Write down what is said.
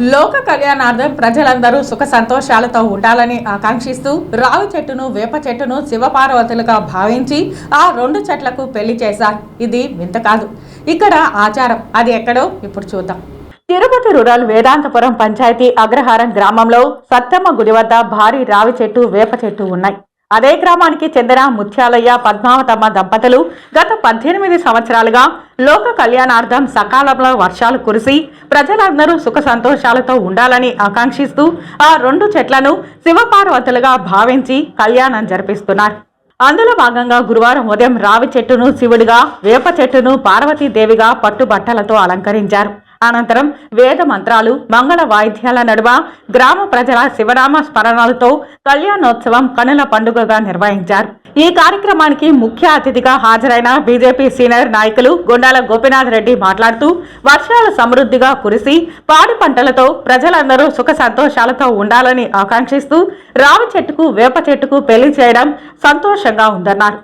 లోక కళ్యాణార్థం ప్రజలందరూ సుఖ సంతోషాలతో ఉండాలని ఆకాంక్షిస్తూ రావి చెట్టును వేప చెట్టును శివపార్వతులుగా భావించి ఆ రెండు చెట్లకు పెళ్ళి చేశారు. ఇది వింత కాదు. ఇక్కడ ఆచారం. అది ఎక్కడో ఇప్పుడు చూద్దాం. తిరుపతి రూరల్ వేదాంతపురం పంచాయతీ అగ్రహారం గ్రామంలో సత్తమ్మ గుడి వద్ద భారీ రావి చెట్టు వేప చెట్టు ఉన్నాయి. అదే గ్రామానికి చెందిన ముత్యాలయ్య పద్మావతమ్మ దంపతులు గత పద్దెనిమిది సంవత్సరాలుగా లోక కళ్యాణార్థం సకాలంలో వర్షాలు కురిసి ప్రజలందరూ సుఖ సంతోషాలతో ఉండాలని ఆకాంక్షిస్తూ ఆ రెండు చెట్లను శివపార్వతులుగా భావించి కళ్యాణం జరిపిస్తున్నారు. అందులో భాగంగా గురువారం ఉదయం రావి చెట్టును శివుడిగా వేప చెట్టును పార్వతీదేవిగా పట్టుబట్టలతో అలంకరించారు. అనంతరం వేద మంత్రాలు మంగళ వాయిద్యాల నడుమ గ్రామ ప్రజల శివనామ స్మరణలతో కళ్యాణోత్సవం కనుల పండుగగా నిర్వహించారు. ఈ కార్యక్రమానికి ముఖ్య అతిథిగా హాజరైన బీజేపీ సీనియర్ నాయకులు గుండాల గోపీనాథ్ రెడ్డి మాట్లాడుతూ వర్షాలు సమృద్ధిగా కురిసి పాడి పంటలతో ప్రజలందరూ సుఖ సంతోషాలతో ఉండాలని ఆకాంక్షిస్తూ రావి చెట్టుకు వేప చెట్టుకు పెళ్ళి చేయడం సంతోషంగా ఉందన్నారు.